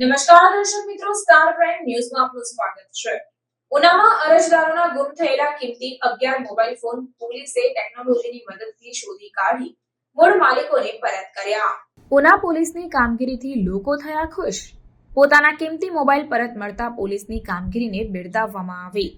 નમસ્કાર દર્શક મિત્રો સ્ટાર પ્રાઇમ ન્યૂઝમાં આપનું સ્વાગત છે. ઉનામાં અરજદારોના ગુમ થયેલા કિંમતી અગિયાર મોબાઈલ ફોન પોલીસે ટેકનોલોજીની મદદથી શોધી કાઢી. મૂળ માલિકોને પરત કર્યા. ઉના પોલીસની કામગીરીથી લોકો થયા ખુશ. પોતાના કિંમતી મોબાઈલ પરત મળતા પોલીસની કામગીરીને બિરદાવવામાં આવી.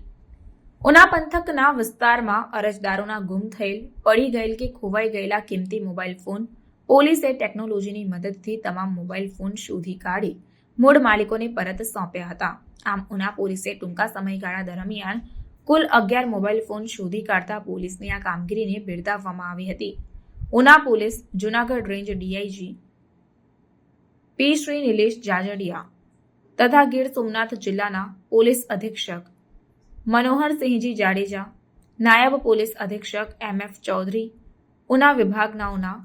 ઉના પંથકના વિસ્તારમાં અરજદારોના ગુમ થયેલ, પડી ગયેલ કે ખોવાઈ ગયેલા કિંમતી મોબાઈલ ફોન પોલીસે ટેકનોલોજીની મદદથી તમામ મોબાઈલ ફોન શોધી કાઢી. મૂળ માલિકોને પરત સોંપ્યા હતા. આમ ઉના પોલીસે ટૂંકા સમયગાળા દરમિયાન કુલ અગિયાર મોબાઈલ ફોન શોધી કાઢતા પોલીસની આ કામગીરીને બિરદાવવામાં આવી હતી. Una police Junagadh range DIG P Shri Nilesh Jajadiya તથા ગીર સોમનાથ જિલ્લાના પોલીસ અધિક્ષક મનોહરસિંહજી જાડેજા, નાયબ પોલીસ અધિક્ષક એમ એફ ચૌધરી, ઉના વિભાગનાઓના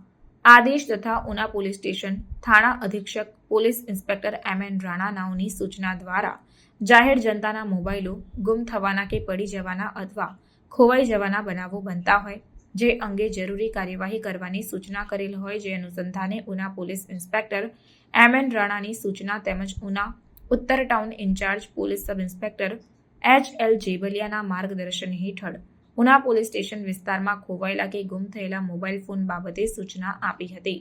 આદેશ તથા ઉના પોલીસ સ્ટેશન થાણા અધિક્ષક પોલીસ ઇન્સ્પેક્ટર એમ એન રાણાનાઓની સૂચના દ્વારા જાહેર જનતાના મોબાઈલો ગુમ થવાના કે પડી જવાના અથવા ખોવાઈ જવાના બનાવો બનતા હોય, જે અંગે જરૂરી કાર્યવાહી કરવાની સૂચના કરેલ હોય જે અનુસંધાને Una police inspector M N રાણાની સૂચના તેમજ ઉના ઉત્તર town incharge police sub inspector H L જેબલિયાના માર્ગદર્શન હેઠળ ઉના પોલીસ સ્ટેશન વિસ્તારમાં ખોવાયેલા કે ગુમ થયેલા મોબાઈલ ફોન બાબતે સૂચના આપી હતી.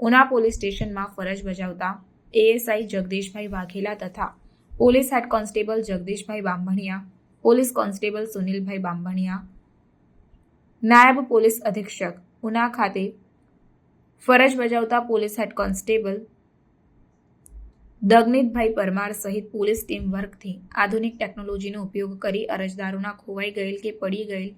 ઉના પોલીસ સ્ટેશનમાં ફરજ બજાવતા એએસઆઈ જગદીશભાઈ વાઘેલા તથા police head constable Jagdishbhai Bambhaniya, police constable Sunilbhai Bambhaniya, નાયબ પોલીસ અધિક્ષક ઉના ખાતે ફરજ બજાવતા police head constable Dagnitbhai Parmar સહિત પોલીસ ટીમ વર્કથી આધુનિક ટેકનોલોજીનો ઉપયોગ કરી અરજદારોના ખોવાઈ ગયેલ કે પડી ગયેલ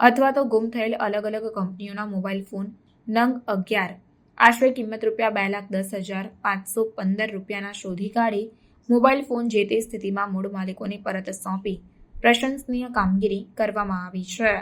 અથવા તો ગુમ થયેલ અલગ અલગ કંપનીઓના મોબાઈલ ફોન નંગ અગિયાર, આશરે કિંમત રૂપિયા બે લાખ દસ હજાર પાંચસો પંદર રૂપિયાના શોધી કાઢી મોબાઈલ ફોન જે તે સ્થિતિમાં મૂળ માલિકોને પરત સોંપી પ્રશંસનીય કામગીરી કરવામાં આવી છે.